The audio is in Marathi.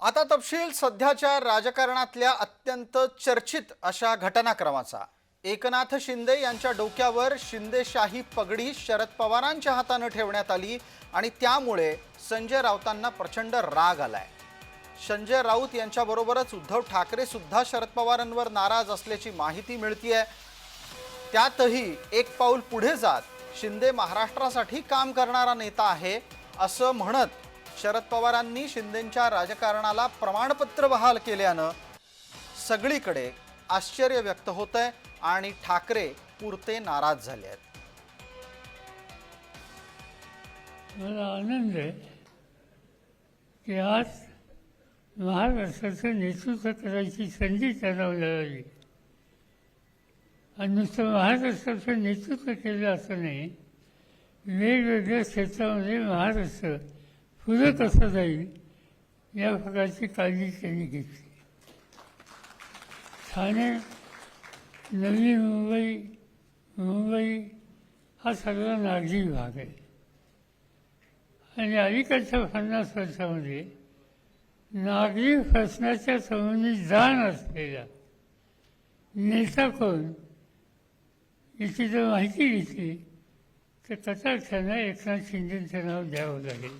आता तपशील सध्याच्या राजकारणातल्या अत्यंत चर्चित अशा घटनाक्रमाचा. एकनाथ शिंदे यांच्या डोक्यावर शिंदेशाही पगडी शरद पवारांच्या हातानं ठेवण्यात आली आणि त्यामुळे संजय राऊतांना प्रचंड राग आलाय. संजय राऊत यांच्याबरोबरच उद्धव ठाकरे सुद्धा शरद पवारांवर नाराज असल्याची माहिती मिळतीये. त्यातही एक पाऊल पुढे जात शिंदे महाराष्ट्रासाठी काम करणारा नेता आहे असं म्हणत शरद पवारांनी शिंदेच्या राजकारणाला प्रमाणपत्र बहाल केल्यानं सगळीकडे आश्चर्य व्यक्त होत आहे आणि ठाकरे पुरते नाराज झाले आहेत. मला आनंद आहे की आज महाराष्ट्राचं नेतृत्व करायची संधी त्यांना मिळाली. आणि नुसतं महाराष्ट्राचं नेतृत्व केलं असं नाही वेगवेगळ्या क्षेत्रामध्ये महाराष्ट्र पुढे कसं जाईल. या प्रकारची काळजी त्यांनी घेतली. ठाणे नवी मुंबई मुंबई हा सगळा नागरी भाग आहे. आणि अलीकडच्या पन्नास वर्षामध्ये नागरी प्रश्नाच्या संबंधी जाण असलेला नेता कोण याची जर माहिती घेतली तर कटाक्षानं एकनाथ शिंदेचं नाव द्यावं लागेल.